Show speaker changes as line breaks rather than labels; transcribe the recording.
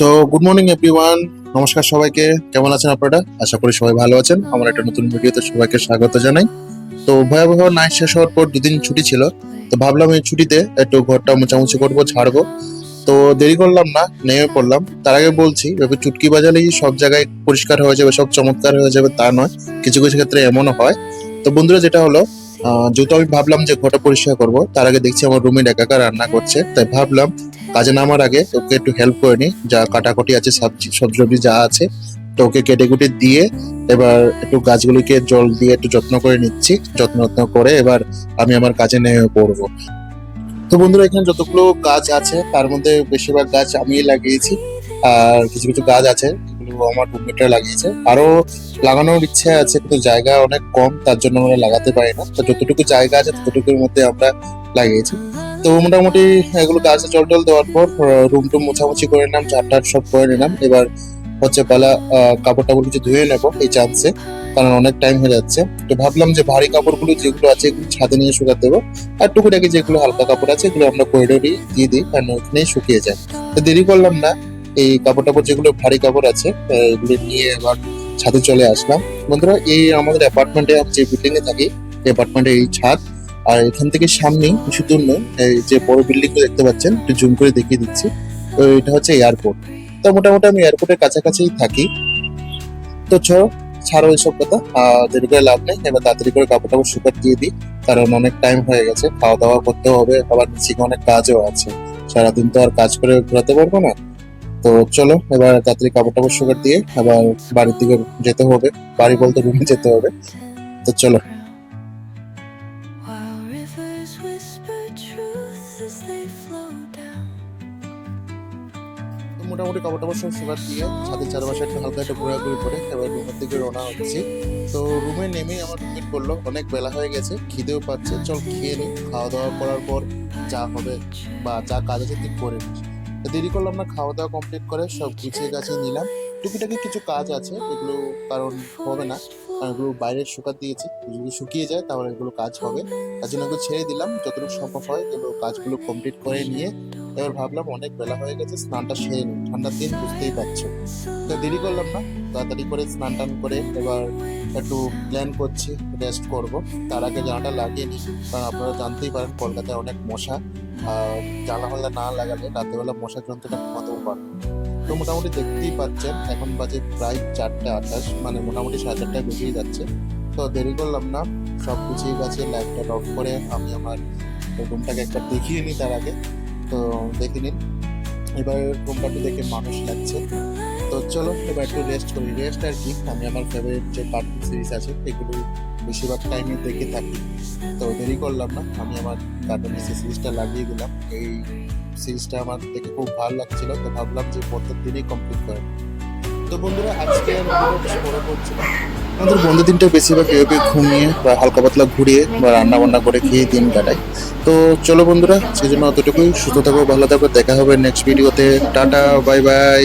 So good morning everyone নমস্কার সবাইকে। কেমন আছেন আপনারা? আশা করি সবাই ভালো আছেন। আমার একটা নতুন ভিডিওতে সবাইকে স্বাগত জানাই। তো, ভয়াবহ নাইট শেষ হওয়ার পর দুদিন ছুটি ছিল। তো, ভাবলাম এই ছুটিতে একটু ঘরটা মোছামুছি করব, ছাড়বো। তো, দেরি করলাম না, নেমে পড়লাম। তার আগে বলছি এবার চুটকি বাজালেই সব জায়গায় পরিষ্কার হয়ে যাবে, সব চমৎকার হয়ে যাবে, তা নয়। কিছু কিছু ক্ষেত্রে এমনও হয়। তো, বন্ধুরা, যেটা হলো যেহেতু আমি ভাবলাম যে ঘরটা পরিষ্কার করব, তার আগে দেখছি আমার রুমে একা রান্না করছে। তাই ভাবলাম কাজে নামার আগে ওকে একটু হেল্প করে নি যা কাটাকুটি আছে সবজি সবজি যা আছে, তো ওকে কেটে কুটে দিয়ে এবার একটু গাছগুলিকে জল দিয়ে একটু যত্ন করে নিচ্ছি। যত্ন যত্ন করে এবার আমি আমার কাজে নেমে পড়ব। তো বন্ধুরা, এখানে যতগুলো গাছ আছে, তার মধ্যে বেশিরভাগ গাছ আমি লাগিয়েছি। আর কিছু কিছু গাছ আছে আমার রুমমেটরা লাগিয়েছে। আরও লাগানোর ইচ্ছে আছে, কিন্তু জায়গা অনেক কম, তার জন্য আমরা লাগাতে পারি না। তো যতটুকু জায়গা আছে, ততটুকুর মধ্যে আমরা লাগিয়েছি। তো মোটামুটি এগুলো গাছে জল টল দেওয়ার পর রুম টুম মোছামুছি করে নিলাম ঝাড় সব করে নিলাম। এবার হচ্ছে পালা কাপড় টাপড় কিছু ধুয়ে নেব এই চান্সে কারণ অনেক টাইম হয়ে যাচ্ছে। তো ভাবলাম যে ভারী কাপড়গুলো যেগুলো আছে এগুলো ছাদে নিয়ে শুকাতে দেবো। আর টুকুটাকি যেগুলো হালকা কাপড় আছে, এগুলো আমরা করিডোরই দিয়ে দিই, কারণ ওখানেই শুকিয়ে যায়। তো দেরি করলাম না, এই কাপড় টাপড় যেগুলো ভারী কাপড় আছে এগুলো নিয়ে এবার ছাদে চলে আসলাম। বন্ধুরা, এই আমাদের অ্যাপার্টমেন্টে আমি যে বিল্ডিং এ থাকি অ্যাপার্টমেন্টের এই ছাদ আর এখান থেকে সামনেই কিছু দূর নয়, এই যে বড় বিল্ডিং দেখতে পাচ্ছেন, একটু জুম করে দেখিয়ে দিচ্ছি। তো এটা হচ্ছে এয়ারপোর্ট তো মোটামুটি আমি এয়ারপোর্টের কাছাকাছিই থাকি। তো চলো, ছাড়ো এইসব কথা দেরি করে লাভ নেই, এবার তাড়াতাড়ি করে কাপড় টাপড় শুকাত দিয়ে দিই, কারণ অনেক টাইম হয়ে গেছে খাওয়া দাওয়া করতে হবে, আবার নিচে অনেক কাজও আছে। সারাদিন তো আর কাজ করে ঘোরাতে পারব না। তো চলো, এবার তাড়াতাড়ি কাপড় টাপড় শুকাত দিয়ে আবার বাড়ির দিকে যেতে হবে, বাড়ি বলতে রুমে যেতে হবে। তো চলো। মোটামুটি কাপড় টাপড় সব শুকাত দিয়ে ছাদের চারপাশে একটু হালকা একটু ঘোরাঘুরি করে এবার রুমের দিকে রওনা হচ্ছি। তো রুমে নেমেই আমার রুমমেট বলল অনেক বেলা হয়ে গেছে, খিদেও পাচ্ছে। চল খেয়ে নি খাওয়া দাওয়া করার পর যা হবে বা যা কাজ আছে তুই করে দেরি করলাম না খাওয়া দাওয়া কমপ্লিট করে সব গুছিয়ে গাছিয়ে নিলাম। টুকিটাকি কিছু কাজ আছে, এগুলো কারণ হবে না, কারণ এগুলো বাইরে শুকাত দিয়েছি। যদি শুকিয়ে যায় তাহলে এগুলো কাজ হবে। তার জন্য ছেড়ে দিলাম, যতটুকু সম্ভব হয় এগুলো কাজগুলো কমপ্লিট করে নিয়ে এবার ভাবলাম অনেক বেলা হয়ে গেছে, স্নানটা সেরে নিই। ঠান্ডার দিন বুঝতেই পারছ। তো দেরি করলাম না, তাড়াতাড়ি করে স্নান টান করে এবার একটু প্ল্যান করছি রেস্ট করব। তার আগে জানাটা লাগিয়ে নিই, কারণ আপনারা জানতেই পারেন কলকাতায় অনেক মশা, আর জানালা না লাগালে রাতেবেলা মশার যন্ত্রটা ঘুমাতেও পারে তো মোটামুটি দেখতেই পাচ্ছেন, এখন বাজে প্রায় চারটে আঠাশ মানে মোটামুটি সাড়ে চারটায় বেরিয়ে যাচ্ছে। তো দেরি করলাম না, সব গুছিয়ে গেছে লাইটটা অফ করে আমি আমার রুমটাকে একবার দেখিয়ে নিই তার আগে। তো দেখে নিন এবার রুমটা একটু দেখে মানুষ লাগছে। তো চলো, এবার একটু রেস্ট করি। রেস্ট আর কি, আমি আমার ফেভারিট যে কার্টুন সিরিজ আছে, এগুলো বেশিরভাগ টাইমে দেখে থাকি। তো দেরি করলাম না, আমি আমার কার্টুন সিরিজটা লাগিয়ে দিলাম। এই সিরিজটা আমার দেখে খুব ভালো লাগছিল, তো ভাবলাম যে প্রত্যেক দিনই কমপ্লিট করে তো বন্ধুরা, আজকে আমি বড় করছি না আমাদের বন্ধু দিনটা বেশিরভাগ এভাবে ঘুমিয়ে বা হালকা পাতলা ঘুরিয়ে বা রান্না বান্না করে খেয়ে দিন কাটাই তো চলো বন্ধুরা সেই জন্য অতটুকুই সুস্থ থাকো, ভালো থাকো, দেখা হবে নেক্সট ভিডিওতে টাটা বাই বাই